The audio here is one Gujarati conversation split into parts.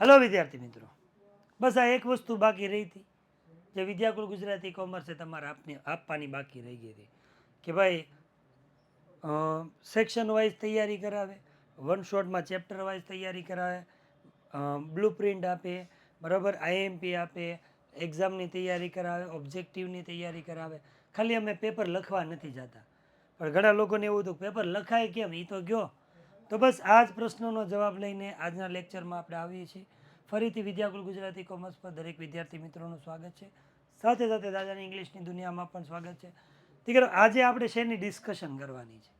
હલો વિદ્યાર્થી મિત્રો. બસ આ એક વસ્તુ બાકી રહી હતી. જે વિદ્યાકુળ ગુજરાતી કોમર્સે તમારે આપની આપવાની બાકી રહી ગઈ હતી. કે ભાઈ સેક્શન વાઇઝ તૈયારી કરાવે વન શોટમાં ચેપ્ટર વાઇઝ તૈયારી કરાવે બ્લુ પ્રિન્ટ આપે, બરાબર આઈએમપી આપે એક્ઝામની તૈયારી કરાવે ઓબ્જેક્ટિવની તૈયારી કરાવે. ખાલી અમે પેપર લખવા નથી જતા. પણ ઘણા લોકોને એવું હતું પેપર લખાય કેમ? એ તો ગયો. તો બસ આ જ પ્રશ્નોનો જવાબ લઈને આજના લેક્ચરમાં આપણે આવીએ છીએ. ફરીથી વિદ્યાકુલ ગુજરાતી કોમર્સ પર દરેક વિદ્યાર્થી મિત્રોનું સ્વાગત છે. સાથે સાથે દાદાની ઇંગ્લિશની દુનિયામાં પણ સ્વાગત છે. દીકરો, આજે આપણે શેની ડિસ્કશન કરવાની છે?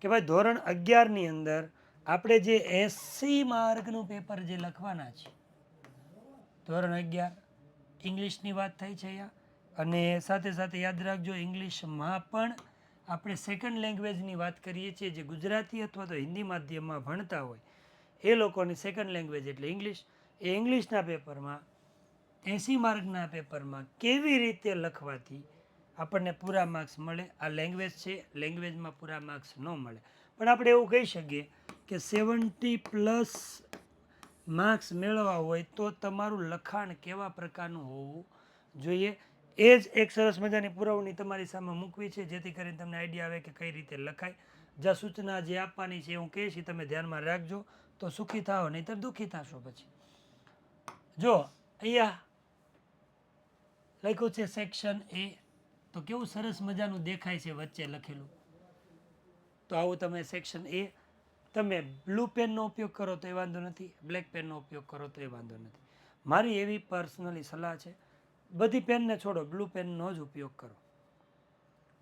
કે ભાઈ, ધોરણ અગિયારની અંદર આપણે જે એસી માર્કનું પેપર જે લખવાના છે, ધોરણ અગિયાર, ઇંગ્લિશની વાત થઈ છે અહીંયા. અને સાથે સાથે યાદ રાખજો, ઇંગ્લિશમાં પણ આપણે સેકન્ડ લેંગ્વેજની વાત કરીએ છીએ જે ગુજરાતી અથવા તો હિન્દી માધ્યમમાં ભણતા હોય, એ લોકોની સેકન્ડ લેંગ્વેજ એટલે ઇંગ્લિશ એ ઇંગ્લિશના પેપરમાં એંસી માર્કના પેપરમાં કેવી રીતે લખવાથી આપણને પૂરા માર્ક્સ મળે? આ લેંગ્વેજ છે લેંગ્વેજમાં પૂરા માર્ક્સ ન મળે. પણ આપણે એવું કહી શકીએ કે સેવન્ટી પ્લસ માર્ક્સ મેળવવા હોય તો તમારું લખાણ કેવા પ્રકારનું હોવું જોઈએ? એ જ એક સરસ મજાની પુરવણી તમારી સામે મૂકવી છે, જેથી કરીને તમને આઈડિયા આવે કે કઈ રીતે લખાય. જ્યાં સૂચના જે આપવાની છે, હું કહીશ તમે ધ્યાનમાં રાખજો. તો સુખી થાઓ, નહીંતર દુઃખી થશો પછી. જો, અહીંયા લખ્યું છે સેક્શન એ તો કેવું સરસ મજાનું દેખાય છે વચ્ચે લખેલું. તો આવું તમે સેક્શન એ તમે બ્લુ પેનનો ઉપયોગ કરો તો એ વાંધો નથી બ્લેક પેનનો ઉપયોગ કરો તો એ વાંધો નથી. મારી એવી પર્સનલી સલાહ છે બધી પેનને છોડો, બ્લુ પેનનો જ ઉપયોગ કરો.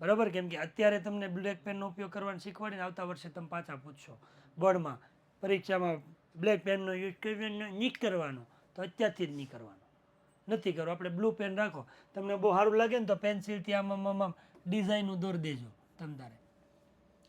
બરાબર? કેમ કે અત્યારે તમને બ્લેક પેનનો ઉપયોગ કરવાનું શીખવાડીને આવતા વર્ષે તમે પાછા પૂછશો. બોર્ડમાં પરીક્ષામાં બ્લેક પેનનો યુઝ કરીને નહીં કરવાનો, તો અત્યારથી જ નહીં કરવાનો. નથી કરો આપણે બ્લુ પેન રાખો. તમને બહુ સારું લાગે ને તો પેન્સિલથી આમ આમ આમ દોર દેજો તમ તારે.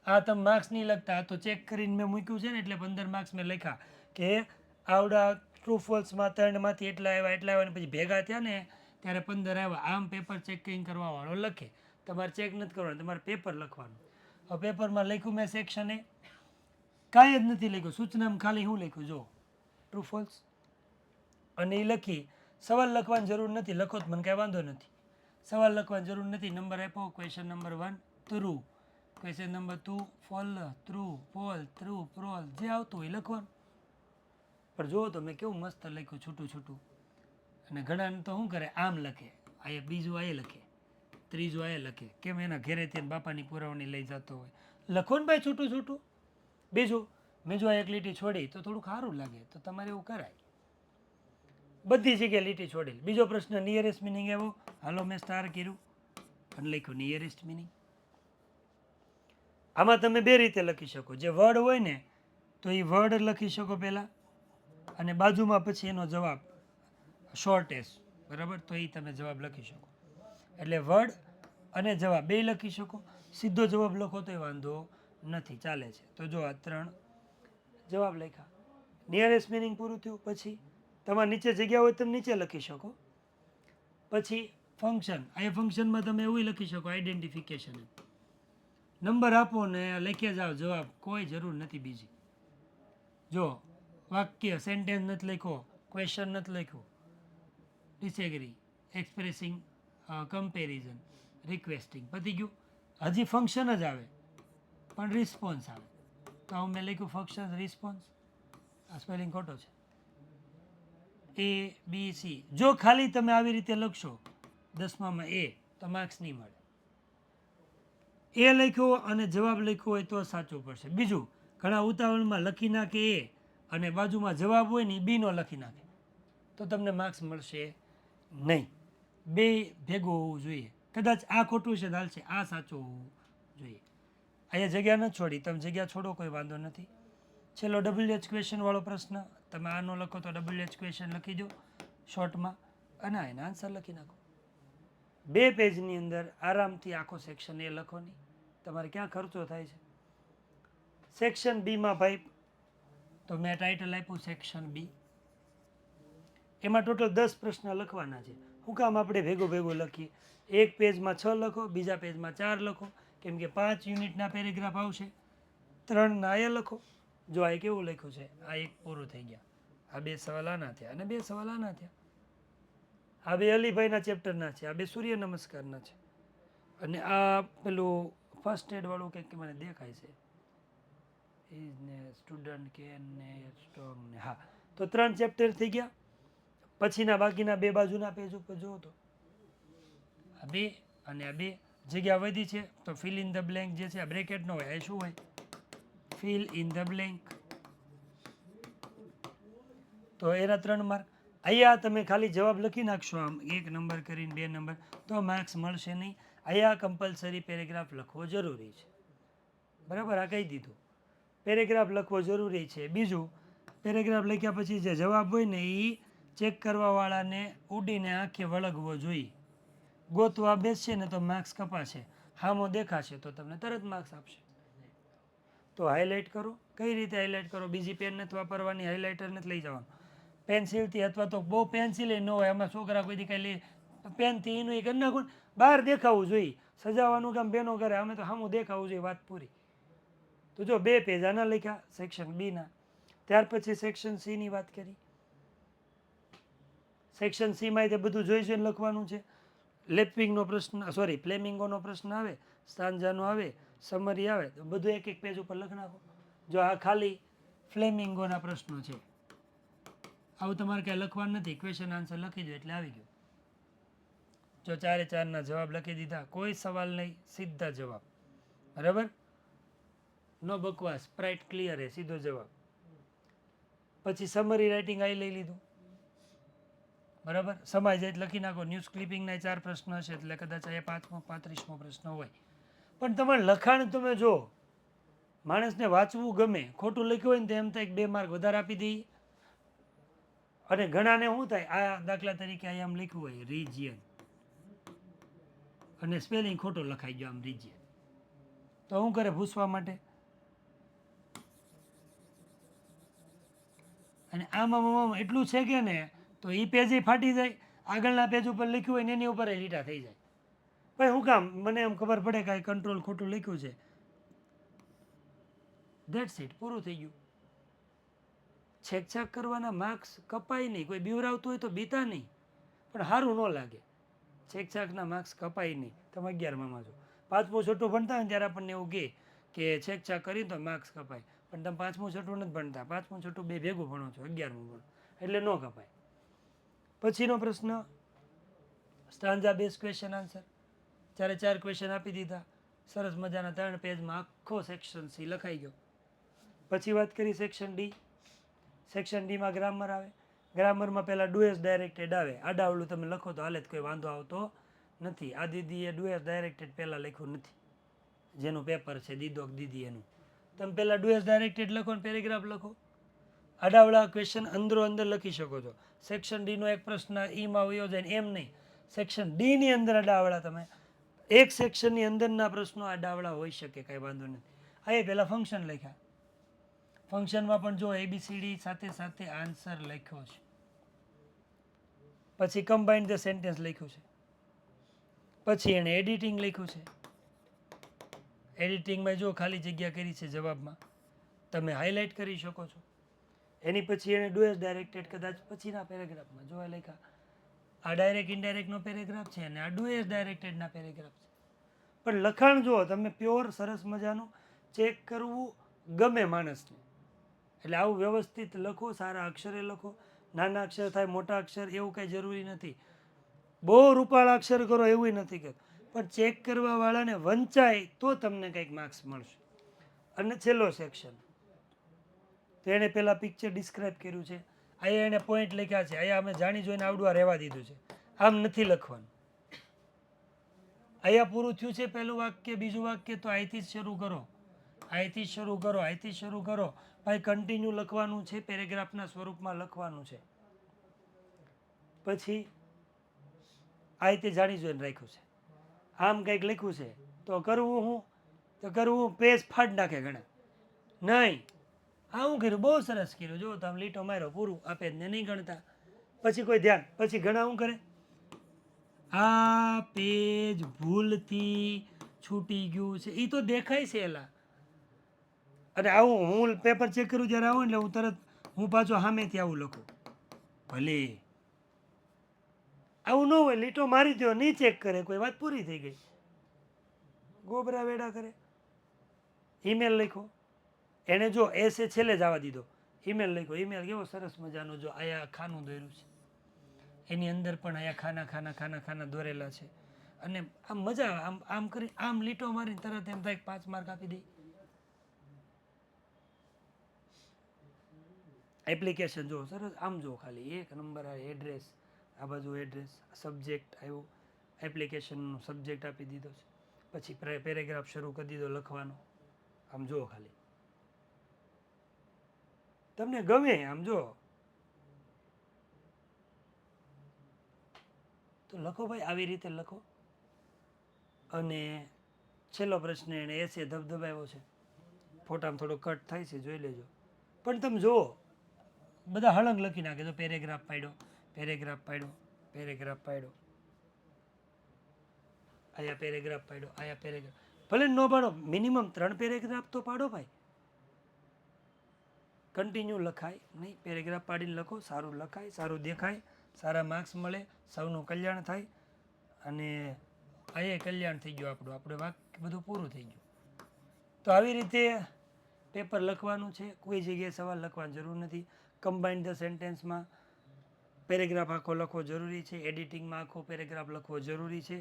આ તમે માર્ક્સ નહીં લખતા. તો ચેક કરીને મેં મૂક્યું છે ને, એટલે પંદર માર્ક્સ મેં લખ્યા કે આવડા ટ્રુ ફોલ્સમાં ત્રણમાંથી એટલા આવ્યા એટલા આવ્યા ને પછી ભેગા થયા ને ત્યારે પંદર આવ્યા. આમ પેપર ચેકિંગ કરવાવાળો લખે. તમારે ચેક નથી કરવાનું, તમારે પેપર લખવાનું. હવે પેપરમાં લખ્યું મેં સેક્શને કાંઈ જ નથી લખ્યું. સૂચનામાં ખાલી હું લખ્યું? જો ટ્રુ ફોલ્સ અને એ લખી, સવાલ લખવાની જરૂર નથી. લખો તો મને કાંઈ વાંધો નથી. સવાલ લખવાની જરૂર નથી. નંબર આપ્યો. Question number one true question number two false true false true પ્રોલ જે આવતું હોય લખવાનું. પણ જુઓ તો મેં કેવું મસ્ત લખ્યું, છૂટું છૂટું. અને ઘણા તો શું કરે? આમ લખે. આ બીજું આ લખે. ત્રીજું આ લખે. કેમ એના ઘેરે તેને બાપાની પુરાવણી લઈ જતો હોય. લખો ને ભાઈ છૂટું છૂટું. બીજું, મેં જો એક લીટી છોડી તો થોડું સારું લાગે. તો તમારે એવું કરાય. બધી જગ્યાએ લીટી છોડેલ. બીજો પ્રશ્ન નિયરેસ્ટ મિનિંગ એવો? હાલો, મેં સ્ટાર કર્યું. અને લખ્યું નિયરેસ્ટ મિનિંગ આમાં તમે બે રીતે લખી શકો. જે વર્ડ હોય ને, તો એ વર્ડ લખી શકો પહેલાં. અને બાજુમાં પછી એનો જવાબ. શોર્ટેસ્ટ બરાબર? તો એ તમે જવાબ લખી શકો. એટલે વર્ડ અને જવાબ, બે લખી શકો. સીધો જવાબ લખો તો એ વાંધો નથી, ચાલે છે. તો જો આ ત્રણ જવાબ લખ્યા. નિયરેસ્ટ મિનિંગ પૂરું થયું, પછી તમારે નીચે જગ્યા હોય તમે નીચે લખી શકો. પછી ફંક્શન આ ફંક્શનમાં તમે એવું લખી શકો આઈડેન્ટિફિકેશન નંબર આપો ને લખ્યા જાઓ, જવાબ, કોઈ જરૂર નથી બીજી. જો, વાક્ય સેન્ટેન્સ નથી લખ્યો ક્વેશ્ચન નથી લખ્યું. ડિસેગ્રી એક્સપ્રેસિંગ કમ્પેરિઝન રિક્વેસ્ટિંગ પતી ગયું હજી ફંક્શન જ આવે, પણ રિસ્પોન્સ આવે. તો હું મેં લખ્યું ફંક્શન રિસ્પોન્સ આ સ્પેલિંગ ખોટો છે. એ બી સી જો ખાલી તમે આવી રીતે લખશો, દસમામાં એ તો માર્ક્સ નહીં મળે. એ લખ્યો અને જવાબ લખ્યો હોય તો સાચું પડશે. બીજું, ઘણા ઉતાવળમાં લખી નાખે એ અને બાજુમાં જવાબ હોય ને એ બીનો લખી નાખે. તો તમને માર્ક્સ મળશે નહીં. બે ભેગું હોવું જોઈએ. કદાચ આ ખોટું છે ચાલશે આ સાચું હોવું જોઈએ. અહીંયા જગ્યા ન છોડી, તમે જગ્યા છોડો, કોઈ વાંધો નથી. છેલ્લો ડબલ્યુ એચ ક્વેશ્ચનવાળો પ્રશ્ન, તમે આનો લખો તો ડબલ્યુ એચ ક્વેશ્ચન લખી દો શોર્ટમાં અને એના આન્સર લખી નાખો. બે પેજની અંદર આરામથી આખો સેક્શન એ લખો નહીં. તમારે ક્યાં ખર્ચો થાય છે? સેક્શન બીમાં ભાઈ, તો મેં ટાઇટલ આપ્યું સેક્શન બી એમાં ટોટલ દસ પ્રશ્ન લખવાના છે. હું કામ આપણે ભેગો ભેગો લખીએ. એક પેજમાં છ લખો, બીજા પેજમાં ચાર લખો. કેમ કે પાંચ યુનિટના પેરેગ્રાફ આવશે. ત્રણ ના એ લખો. જો આ કેવું લખ્યું છે, આ એક પૂરું થઈ ગયા. આ બે સવાલ આના થયા અને બે સવાલ આના થયા. આ બે અલીભાઈના ચેપ્ટરના છે, આ બે સૂર્ય નમસ્કારના છે. અને આ પેલું ફર્સ્ટ એડવાળું કંઈક મને દેખાય છે. ઇઝ ને સ્ટુડન્ટ કેન ને સ્ટ્રોંગ ને, હા. તો ત્રણ ચેપ્ટર થઈ ગયા. પછીના બાકીના બે બાજુના પેજ ઉપર જુઓ તો. આ બે અને આ બે જગ્યા વધી છે, તો ફિલ ઇન ધ બ્લેન્ક જે છે, આ બ્રેકેટનો હોય એ શું હોય? ફિલ ઇન ધ બ્લેન્ક તો એના ત્રણ માર્ક અહીંયા તમે ખાલી જવાબ લખી નાખશો આમ, એક નંબર કરીને બે નંબર તો માર્ક્સ મળશે નહીં. અહીંયા કમ્પલસરી પેરેગ્રાફ લખવો જરૂરી છે. બરાબર? આ કહી દીધું. પેરેગ્રાફ લખવો જરૂરી છે. બીજું પેરેગ્રાફ લખ્યા પછી જે જવાબ હોય ને એ ચેક કરવાવાળાને ઉડીને આંખે વળગવો જોઈએ. ગોતવા બેસશે ને તો માર્ક્સ કપાશે. હામો દેખાશે તો તમને તરત માર્ક્સ આપશે. તો હાઇલાઇટ કરો. કઈ રીતે હાઇલાઇટ કરો? બીજી પેન નથી વાપરવાની, હાઇલાઇટર નથી લઈ જવાનું. પેન્સિલથી અથવા તો બહુ પેન્સિલ ન હોય એમાં છોકરા કોઈ દી કાંઈ પેનથી એનું એ કરી નાખો બહાર દેખાવું જોઈએ. સજાવવાનું કામ બેનો કરે, અમે તો સામું દેખાવું જોઈએ વાત પૂરી. તો જો બે પેજ આના લખ્યા, સેક્શન બીના. ત્યાર પછી સેક્શન સીની વાત કરી. સેક્શન સીમાં તે બધું જોઈ જોઈને લખવાનું છે. લેપિંગનો પ્રશ્ન સોરી પ્લેમિંગોનો પ્રશ્ન આવે સ્ટાન્જાનો આવે સમરી આવે, તો બધું એક એક પેજ ઉપર લખી નાખો. જો આ ખાલી ફ્લેમિંગોના પ્રશ્નો છે. આવું તમારે ક્યાંય લખવાનું નથી. ક્વેશ્ચન આન્સર લખી દો એટલે આવી ગયું. જો ચારે ચારના જવાબ લખી દીધા, કોઈ સવાલ નહીં, સીધા જવાબ. બરાબર? નો બકવાસ સ્પ્રાઇટ ક્લિયર હે, સીધો જવાબ. પછી સમરી રાઇટિંગ આવી લઈ લીધું. બરાબર? સમાજ લખી નાખો. ન્યૂઝ ક્લિપિંગના ચાર પ્રશ્ન હશે એટલે કદાચ અહીંયા પાંચમો, પાંત્રીસમો પ્રશ્ન હોય. પણ તમારે લખાણ તમે જો, માણસને વાંચવું ગમે, ખોટું લખ્યું હોય ને તો એમ થાય બે માર્ક વધારે આપી દઈએ. અને ઘણાને શું થાય? આ દાખલા તરીકે અહીંયા આમ લખ્યું હોય રિજિયન અને સ્પેલિંગ ખોટો લખાઈ ગયો આમ રિજિયન તો શું કરે ભૂસવા માટે? અને આમાં એટલું છે કે ને તો એ પેજ ફાટી જાય. આગળના પેજ ઉપર લખ્યું હોય ને એની ઉપર લીટા થઈ જાય. ભાઈ, હું કામ? મને એમ ખબર પડે કે કંટ્રોલ ખોટું લખ્યું છે. ધેટ્સ ઇટ પૂરું થઈ ગયું. છેકછાક કરવાના માર્ક્સ કપાય નહીં. કોઈ બીવરાવતું હોય તો બીતા નહીં. પણ સારું ન લાગે. છેકછાકના માર્ક્સ કપાય નહીં. તમે અગિયારમાં છો. પાંચમું છઠ્ઠું ભણતા હોય ત્યારે આપણને એવું કહે કે છેકછાક કરી તો માર્ક્સ કપાય. પણ તમે પાંચમું છઠ્ઠું નથી ભણતા. પાંચમું છઠ્ઠું બે ભેગું ભણો છો, અગિયારમું ભણો. એટલે ન કપાય. પછીનો પ્રશ્ન સ્ટાન્ઝા બેઝ ક્વેશ્ચન આન્સર ચારે ચાર ક્વેશ્ચન આપી દીધા, સરસ મજાના ત્રણ પેજમાં આખો સેક્શન સી લખાઈ ગયો. પછી વાત કરી સેક્શન ડી સેક્શન ડીમાં ગ્રામર આવે. ગ્રામરમાં પહેલાં ડુએસ ડાયરેક્ટેડ આવે. આડાવડું તમે લખો તો હાલે જ કોઈ વાંધો આવતો નથી. આ દીદીએ ડુએસ ડાયરેક્ટેડ પહેલાં લખ્યું નથી. જેનું પેપર છે દીદોક દીદી એનું. તમે પહેલાં ડુએસ ડાયરેક્ટેડ લખો ને પેરેગ્રાફ લખો. આડાવડા ક્વેશ્ચન અંદરો અંદર લખી શકો છો. સેક્શન ડીનો એક પ્રશ્ન ઈમાં વયો જાય એમ નહીં. સેક્શન ડીની અંદર આડાવડા તમે. એક સેક્શનની અંદરના પ્રશ્નો આડાવડા હોઈ શકે, કાંઈ વાંધો નથી. આ એ પહેલાં ફંક્શન લખ્યા. ફંક્શનમાં પણ જો એબીસીડી સાથે સાથે આન્સર લખ્યો છે. પછી કમ્બાઇન્ડ ધ સેન્ટેન્સ લખ્યું છે. પછી એણે એડિટિંગ લખ્યું છે. એડિટિંગમાં જો ખાલી જગ્યા કરી છે જવાબમાં, તમે હાઇલાઇટ કરી શકો છો. એની પછી એણે ડુએસ ડાયરેક્ટેડ કદાચ પછીના પેરેગ્રાફમાં જોવા લખ્યા આ ડાયરેક્ટ ઇનડાયરેક્ટનો પેરેગ્રાફ છે અને આ ડુએસ ડાયરેક્ટેડના પેરેગ્રાફ છે. પણ લખાણ જુઓ તમે પ્યોર સરસ મજાનું ચેક કરવું ગમે માણસને. એટલે આવું વ્યવસ્થિત લખો, સારા અક્ષરે લખો. નાના અક્ષર થાય, મોટા અક્ષર, એવું કાંઈ જરૂરી નથી. બહુ રૂપાળા અક્ષર કરો, એવું નથી કે. પણ ચેક કરવાવાળાને વંચાય તો તમને કંઈક માર્ક્સ મળશે. અને છેલ્લો સેક્શન તો એણે પહેલાં પિક્ચર ડિસ્ક્રાઇબ કર્યું છે. અહીંયા એણે પોઈન્ટ લખ્યા છે. અહીંયા અમે જાણી જોઈને આવડવા રહેવા દીધું છે. આમ નથી લખવાનું. અહીંયા પૂરું થયું છે પહેલું વાક્ય, બીજું વાક્ય તો અહીંથી જ શરૂ કરો. અહીંથી જ શરૂ કરો, અહીંથી જ શરૂ કરો. ભાઈ કન્ટિન્યુ લખવાનું છે, પેરેગ્રાફના સ્વરૂપમાં લખવાનું છે. પછી આ રીતે જાણી જોઈને રાખ્યું છે. આમ કંઈક લખ્યું છે, તો કરવું હું? તો કરવું પેજ ફાડ નાખે ઘણા. નહીં. આ હું કર્યું. બહુ સરસ કર્યું. જો, તમે લીટો માર્યો, પૂરું આપે ને, નહીં ગણતા. પછી કોઈ ધ્યાન. પછી ઘણા શું કરે? આ પેજ ભૂલથી છૂટી ગયું છે. એ તો દેખાય છે એલા. અને આવું, હું પેપર ચેક કરું જ્યારે આવું એટલે હું તરત, હું પાછો સામેથી આવું લખું. ભલે. આવું ન હોય, લીટો મારી દો નહીં ચેક કરે. કોઈ વાત પૂરી થઈ ગઈ. ગોબરા વેડા કરે. ઈમેલ લખો. એણે જો એસે છેલ્લે જવા દીધો. ઈમેલ લખ્યો. ઈમેલ કેવો સરસ મજાનો જો આયા ખાનું દોર્યું છે. એની અંદર પણ આયા ખાના ખાના ખાના ખાના દોરેલા છે. અને આમ મજા આવે. આમ આમ કરી આમ લીટો મારીને તરત એમ થાય પાંચ માર્ક આપી દઈ એપ્લિકેશન જો સરસ. આમ જો ખાલી. એક નંબર આ એડ્રેસ આ બાજુ એડ્રેસ સબ્જેક્ટ આવ્યો. એપ્લિકેશનનો સબ્જેક્ટ આપી દીધો છે. પછી પેરેગ્રાફ શરૂ કરી દીધો લખવાનો. આમ જો ખાલી. તમને ગમે આમ જો. તો લખો ભાઈ, આવી રીતે લખો. અને છેલ્લો પ્રશ્ન એણે એસે ધબધબાવ્યો છે. ફોટામાં થોડો કટ થાય છે, જોઈ લેજો. પણ તમે જુઓ, બધા હળંગ લખી નાખે તો પેરેગ્રાફ પાડ્યો પેરેગ્રાફ પાડ્યો પેરેગ્રાફ પાડ્યો. આયા પેરેગ્રાફ પાડ્યો, આયા પેરેગ્રાફ. ભલે ન પાડો, મિનિમમ ત્રણ પેરેગ્રાફ તો પાડો ભાઈ. કન્ટિન્યુ લખાય. નહીં પેરેગ્રાફ પાડીને લખો. સારું લખાય, સારું દેખાય, સારા માર્ક્સ મળે, સૌનું કલ્યાણ થાય. અને અહીંયા કલ્યાણ થઈ ગયું આપણું. આપણે વાક્ય બધું પૂરું થઈ ગયું. તો આવી રીતે પેપર લખવાનું છે. કોઈ જગ્યાએ સવાલ લખવાની જરૂર નથી. કમ્બાઇન્ડ ધ સેન્ટેન્સમાં પેરેગ્રાફ આખો લખવો જરૂરી છે. એડિટિંગમાં આખો પેરેગ્રાફ લખવો જરૂરી છે.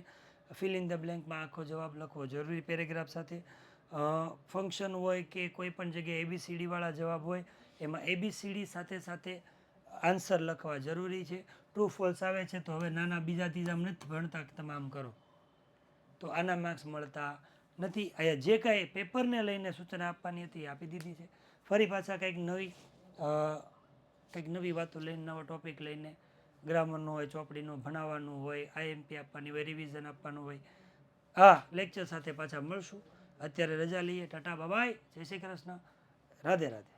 ફિલ ઇન ધ બ્લેન્કમાં આખો જવાબ લખવો જરૂરી પેરેગ્રાફ સાથે. ફંક્શન હોય કે કોઈ પણ જગ્યાએ એબીસીડીવાળા જવાબ હોય એમાં એબીસીડી સાથે સાથે આન્સર લખવા જરૂરી છે. ટ્રુ ફોલ્સ આવે છે તો હવે નાના બીજા ત્રીજા નથી ભણતા કે તમે આમ કરો. તો આના માર્ક્સ મળતા નથી. અહીંયા જે કાંઈ પેપરને લઈને સૂચના આપવાની હતી આપી દીધી છે. ફરી પાછા કંઈક નવી કંઈક નવી વાતો લઈને, નવો ટોપિક લઈને ગ્રામરનું હોય, ચોપડીનું ભણાવવાનું હોય આઈએમપી આપવાની હોય રિવિઝન આપવાનું હોય. હા લેક્ચર સાથે પાછા મળશું. અત્યારે રજા લઈએ. ટાટા બાબાય જય શ્રી કૃષ્ણ. રાધે રાધે